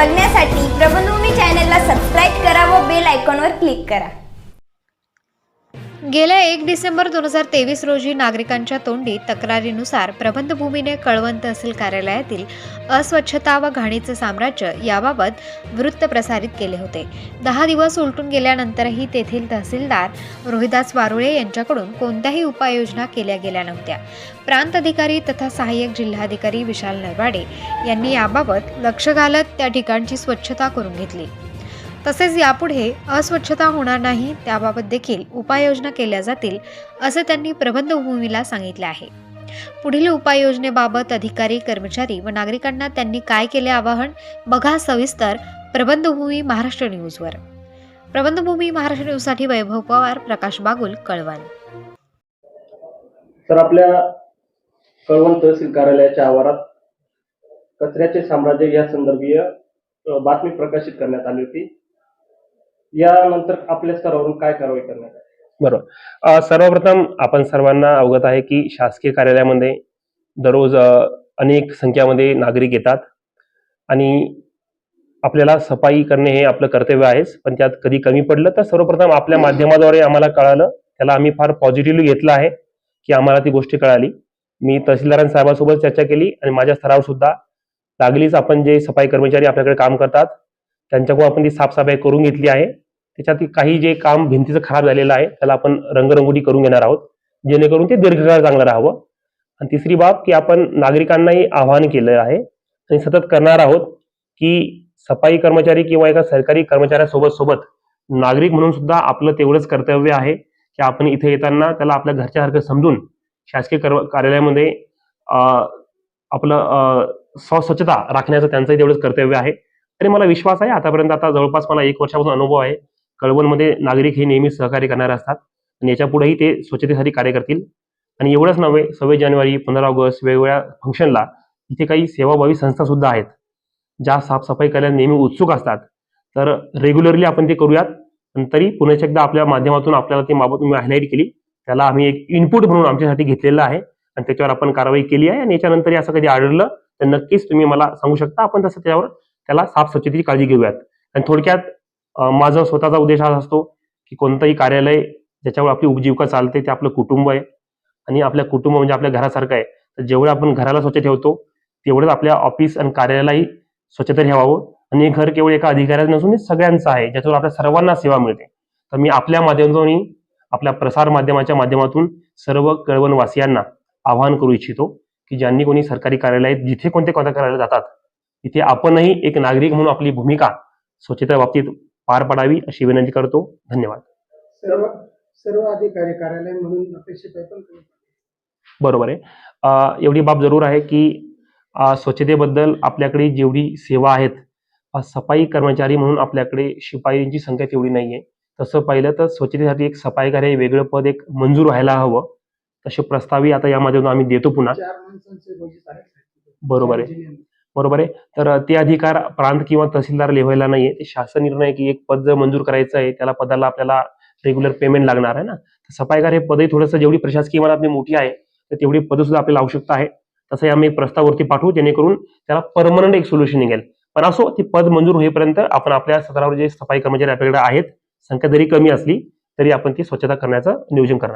बघण्यासाठी प्रबंधभूमी चॅनलला सबस्क्राईब करा व बेल आयकॉनवर क्लिक करा. गेल्या एक डिसेंबर दोन हजार तेवीस रोजी नागरिकांच्या तोंडी तक्रारीनुसार प्रबंधभूमीने कळवण तहसील कार्यालयातील अस्वच्छता व घाणीचे साम्राज्य याबाबत वृत्त प्रसारित केले होते. दहा दिवस उलटून गेल्यानंतरही तेथील तहसीलदार रोहिदास वारुळे यांच्याकडून कोणत्याही उपाययोजना केल्या गेल्या नव्हत्या. प्रांत अधिकारी तथा सहाय्यक जिल्हाधिकारी विशाल नरवाडे यांनी याबाबत लक्ष घालत त्या ठिकाणची स्वच्छता करून घेतली. तसेच यापुढे अस्वच्छता होणार नाही त्याबाबत देखील उपाययोजना केल्या जातील असे त्यांनी प्रबंधभूमीला सांगितले आहे. पुढील उपाययोजनेबाबत अधिकारी कर्मचारी व नागरिकांना त्यांनी काय केले आवाहन बघा सविस्तर प्रबंधभूमी महाराष्ट्र न्यूजवर. प्रबंधभूमी महाराष्ट्र न्यूजसाठी वैभव पवार प्रकाश बागुल कळवण. तर आपल्या कळवण तहसील कार्यालयाच्या आवारात कचऱ्याचे साम्राज्य या संदर्भीय बातमी प्रकाशित करण्यात आली होती. यानंतर आपल्या स्तरावरून काय कारवाई करण्यात आली? बरोबर. सर्वप्रथम आपण सर्वांना अवगत आहे की शासकीय कार्यालयामध्ये दररोज अ, अनेक संख्यामध्ये नागरिक येतात आणि आपल्याला सफाई करणे हे आपलं कर्तव्य आहेच पण त्यात कधी कमी पडलं तर सर्वप्रथम आपल्या माध्यमाद्वारे आम्हाला कळालं त्याला आम्ही फार पॉझिटिव्हली घेतलं आहे की आम्हाला ती गोष्ट कळाली. मी तहसीलदारां साहेबांसोबत चर्चा केली आणि माझ्या स्तरावर सुद्धा लागलीच आपण जे सफाई कर्मचारी आपल्याकडे काम करतात त्यांच्याकडून आपण ती साफसफाई करून घेतली आहे. त्याच्यात काही जे काम भिंतीचं खराब झालेलं आहे त्याला आपण रंगरंगोटी करून घेणार आहोत जेणेकरून ते दीर्घकाळ चांगलं राहावं. आणि तिसरी बाब की आपण नागरिकांनाही आवाहन केलं आहे आणि सतत करणार आहोत की सफाई कर्मचारी किंवा एका सरकारी कर्मचाऱ्यासोबत सोबत नागरिक म्हणून सुद्धा आपलं तेवढंच कर्तव्य आहे की आपण इथे येताना त्याला आपल्या घरच्यासारखं समजून शासकीय कार्यालयामध्ये आपलं अं, स्वच्छता राखण्याचं त्यांचंही तेवढंच कर्तव्य आहे. तरी मला विश्वास आहे आतापर्यंत आता जवळपास मला एक वर्षापासून अनुभव आहे. कळवणमध्ये नागरिक हे नेहमी सहकार्य करणारे असतात. आणि याच्या पुढेही ते स्वच्छतेसाठी कार्य करतील. आणि एवढंच नव्हे सव्वीस जानेवारी पंधरा ऑगस्ट वेगवेगळ्या फंक्शनला इथे काही सेवाभावी संस्था सुद्धा आहेत ज्या साफसफाई करायला नेहमी उत्सुक असतात. तर रेग्युलरली आपण ते करूयात. पण तरी पुन्हा एकदा आपल्या माध्यमातून आपल्याला ती बाबत तुम्ही हायलाईट केली. त्याला आम्ही एक इनपुट म्हणून आमच्यासाठी घेतलेलं आहे. आणि त्याच्यावर आपण कारवाई केली आहे. आणि याच्यानंतर असं कधी आढळलं तर नक्कीच तुम्ही मला सांगू शकता. आपण तसं त्यावर त्याला साफ स्वच्छतेची काळजी घेऊयात. आणि थोडक्यात माझा स्वतःचा उद्देश हा असतो की कोणतंही कार्यालय ज्याच्यावर आपली उपजीविका चालते ते आपलं कुटुंब आहे. आणि आपल्या कुटुंब म्हणजे आपल्या घरासारखं आहे. तर जेवढं आपण घराला स्वच्छ ठेवतो तेवढंच आपल्या ऑफिस आणि कार्यालयालाही स्वच्छता ठेवावं. आणि हे घर केवळ एका अधिकाऱ्याचं नसून सगळ्यांचं आहे ज्याच्यावर आपल्या सर्वांना सेवा मिळते. तर मी आपल्या माध्यमातून आपल्या प्रसार माध्यमाच्या माध्यमातून सर्व कळवणवासियांना आवाहन करू इच्छितो की ज्यांनी कोणी सरकारी कार्यालयात जिथे कोणते कोणत्या कार्यालय जातात तिथे आपणही एक नागरिक म्हणून आपली भूमिका स्वच्छता बाबतीत पार पाडावी अशी विनंती करतो. धन्यवाद. सर्व सर्व अधिकारी कार्यालय म्हणून अपेक्षित आहे पण बरोबर आहे. एवढी बाब जरूर आहे की स्वच्छतेबद्दल आपल्याकडे जेवढी सेवा आहेत सफाई कर्मचारी म्हणून आपल्याकडे शिपाईंची संख्या तेवढी नाहीये. तसं पाहिलं तर स्वच्छतेसाठी एक सफाईगार हे वेगळं पद एक मंजूर व्हायला हवं. तसे प्रस्तावही आता यामध्ये आम्ही देतो पुन्हा. बरोबर आहे. बरोबर आहे? तर ते अधिकार प्रांत किंवा तहसीलदार लिहायला नाहीये. ते शासन निर्णय की एक पद जर मंजूर करायचं आहे त्याला पदाला आपल्याला रेग्युलर पेमेंट लागणार आहे ना? तर सफाईगार हे पदही थोडंसं जेवढी प्रशासकीय आपली मोठी आहे तर तेवढी पद सुद्धा आपल्याला आवश्यकता आहे. तसंही आम्ही एक प्रस्ताववरती पाठवू जेणेकरून त्याला परमनंट एक सोल्युशन निघेल. पण असो ती पद मंजूर होईपर्यंत आपण आपल्या सदरावर जे सफाई कर्मचारी आपल्याकडे आहेत संख्या जरी कमी असली तरी आपण ती स्वच्छता करण्याचं नियोजन करणार.